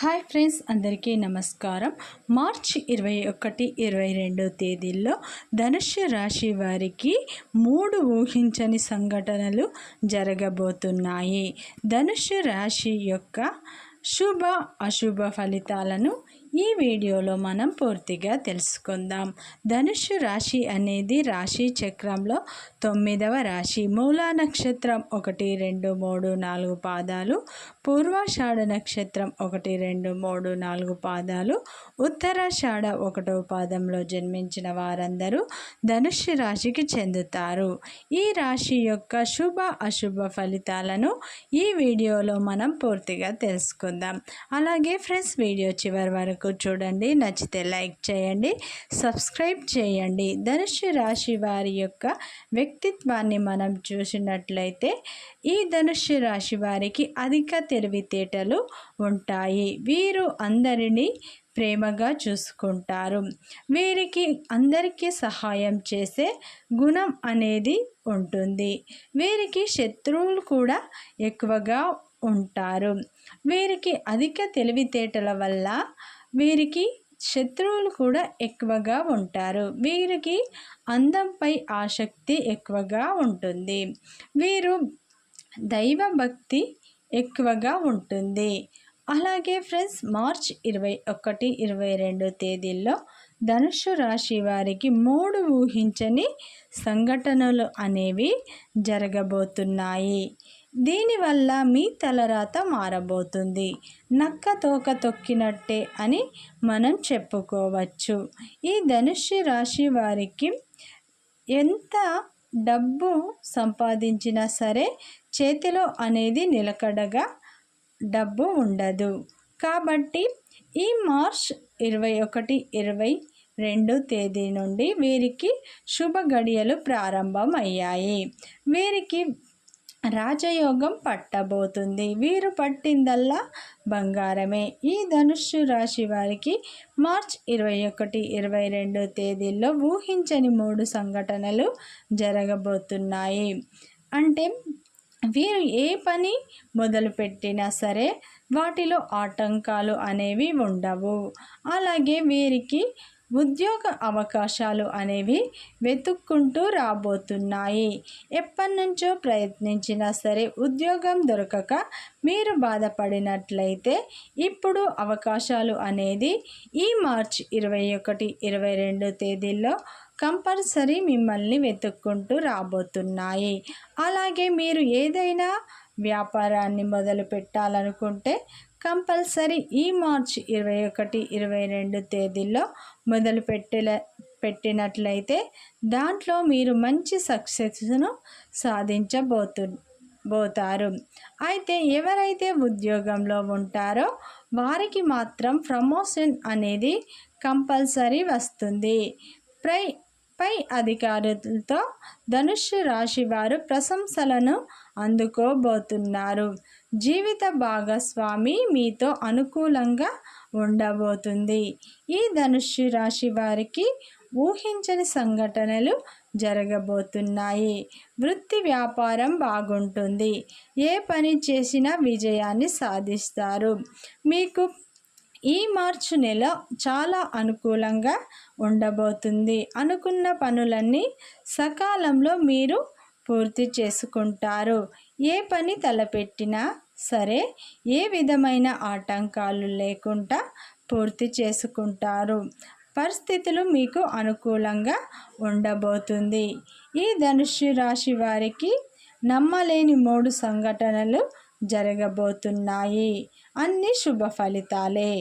Hi friends అందరికీ నమస్కారం. March ఇరవై ఒకటి ఇరవై రెండు తేదీల్లో ధనుష్య రాశి వారికి మూడు ఊహించని సంఘటనలు జరగబోతున్నాయి. ధనుష్య రాశి యొక్క శుభ అశుభ ఫలితాలను ఈ వీడియోలో మనం పూర్తిగా తెలుసుకుందాం. ధనుషు రాశి అనేది రాశి చక్రంలో తొమ్మిదవ రాశి. మూలా నక్షత్రం ఒకటి రెండు మూడు నాలుగు పాదాలు. పూర్వాషాఢ నక్షత్రం ఒకటి రెండు మూడు నాలుగు పాదాలు. ఉత్తరాషాఢ ఒకటో పాదంలో జన్మించిన వారందరూ ధనుషు రాశికి చెందుతారు. ఈ రాశి యొక్క శుభ అశుభ ఫలితాలను ఈ వీడియోలో మనం పూర్తిగా తెలుసుకుందాం. అలాగే ఫ్రెండ్స్ వీడియో చివరి వరకు వరకు చూడండి. నచ్చితే లైక్ చేయండి. సబ్స్క్రైబ్ చేయండి. ధనుషు రాశి వారి యొక్క వ్యక్తిత్వాన్ని మనం చూసినట్లయితే ఈ ధనుషు రాశి వారికి అధిక తెలివితేటలు ఉంటాయి. వీరు అందరినీ ప్రేమగా చూసుకుంటారు. వీరికి అందరికీ సహాయం చేసే గుణం అనేది ఉంటుంది. వీరికి శత్రువులు కూడా ఎక్కువగా ఉంటారు. వీరికి అధిక తెలివితేటల వల్ల వీరికి శత్రువులు కూడా ఎక్కువగా ఉంటారు. వీరికి అందంపై ఆసక్తి ఎక్కువగా ఉంటుంది. వీరు దైవ భక్తి ఎక్కువగా ఉంటుంది. అలాగే ఫ్రెండ్స్ మార్చ్ ఇరవై ఒకటి ఇరవై రెండు తేదీల్లో ధనుషు రాశి వారికి మూడు ఊహించని సంఘటనలు అనేవి జరగబోతున్నాయి. దీనివల్ల మీ తలరాత మారబోతుంది. నక్క తోక తొక్కినట్టే అని మనం చెప్పుకోవచ్చు. ఈ ధనుష్య రాశి వారికి ఎంత డబ్బు సంపాదించినా సరే చేతిలో అనేది నిలకడగా డబ్బు ఉండదు. కాబట్టి ఈ మార్చ్ ఇరవై ఒకటి ఇరవై రెండు తేదీ నుండి వీరికి శుభ గడియలు ప్రారంభమయ్యాయి. వీరికి రాజయోగం పట్టబోతుంది. వీరు పట్టిందల్లా బంగారమే. ఈ ధనుస్సు రాశి వారికి మార్చ్ ఇరవై ఒకటి ఇరవై రెండు తేదీల్లో ఊహించని మూడు సంఘటనలు జరగబోతున్నాయి. అంటే వీరు ఏ పని మొదలుపెట్టినా సరే వాటిలో ఆటంకాలు అనేవి ఉండవు. అలాగే వీరికి ఉద్యోగ అవకాశాలు అనేవి వెతుక్కుంటూ రాబోతున్నాయి. ఎప్పటి నుంచో ప్రయత్నించినా సరే ఉద్యోగం దొరకక మీరు బాధపడినట్లయితే ఇప్పుడు అవకాశాలు అనేది ఈ మార్చ్ ఇరవై ఒకటి ఇరవై రెండు తేదీల్లో కంపల్సరీ మిమ్మల్ని వెతుక్కుంటూ రాబోతున్నాయి. అలాగే మీరు ఏదైనా వ్యాపారాన్ని మొదలు పెట్టాలనుకుంటే కంపల్సరీ ఈ మార్చ్ ఇరవై ఒకటి ఇరవై రెండు తేదీల్లో మొదలు పెట్టే పెట్టినట్లయితే దాంట్లో మీరు మంచి సక్సెస్ను సాధించబోతు పోతారు అయితే ఎవరైతే ఉద్యోగంలో ఉంటారో వారికి మాత్రం ప్రమోషన్ అనేది కంపల్సరీ వస్తుంది. ప్రై పై అధికారులతో ధనుష్ రాశి వారు ప్రశంసలను అందుకోబోతున్నారు. జీవిత భాగస్వామి మీతో అనుకూలంగా ఉండబోతుంది. ఈ ధనుషు రాశి వారికి ఊహించని సంఘటనలు జరగబోతున్నాయి. వృత్తి వ్యాపారం బాగుంటుంది. ఏ పని చేసినా విజయాన్ని సాధిస్తారు. మీకు ఈ మార్చి నెల చాలా అనుకూలంగా ఉండబోతుంది. అనుకున్న పనులన్నీ సకాలంలో మీరు పూర్తి చేసుకుంటారు. ఏ పని తలపెట్టినా సరే ఏ విధమైన ఆటంకాలు లేకుండా పూర్తి చేసుకుంటారు. పరిస్థితులు మీకు అనుకూలంగా ఉండబోతుంది. ఈ ధనుషు రాశి వారికి నమ్మలేని మూడు సంఘటనలు జరగబోతున్నాయి. అన్ని శుభ ఫలితాలే.